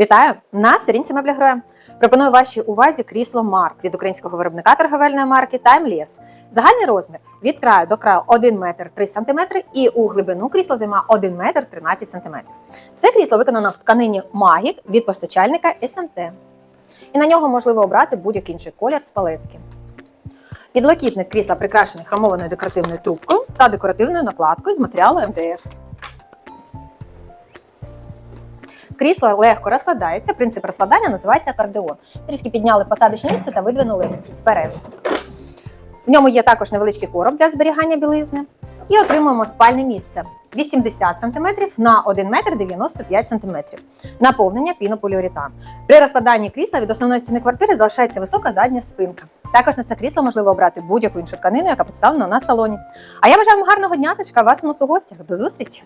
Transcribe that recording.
Вітаю! На сторінці меблі. Пропоную вашій увазі крісло Марк від українського виробника торговельної марки Timeless. Загальний розмір від краю до краю 1 метр 3 см і у глибину крісло займає 1 метр 13 см. Це крісло виконано в тканині Магік від постачальника СМТ. І на нього можливо обрати будь-який інший колір з палетки. Підлокітник крісла прикрашений хромованою декоративною трубкою та декоративною накладкою з матеріалу МДФ. Крісло легко розкладається. Принцип розкладання називається акордеон. Трішки підняли посадочне місце та видвинули вперед. В ньому є також невеличкий короб для зберігання білизни. І отримуємо спальне місце 80 см на 1 метр 95 см. Наповнення пінополіуретан. При розкладанні крісла від основної стіни квартири залишається висока задня спинка. Також на це крісло можливо обрати будь-яку іншу тканину, яка представлена в салоні. А я бажаю вам гарного дня та чекаю вас у нас у гостях. До зустрічі!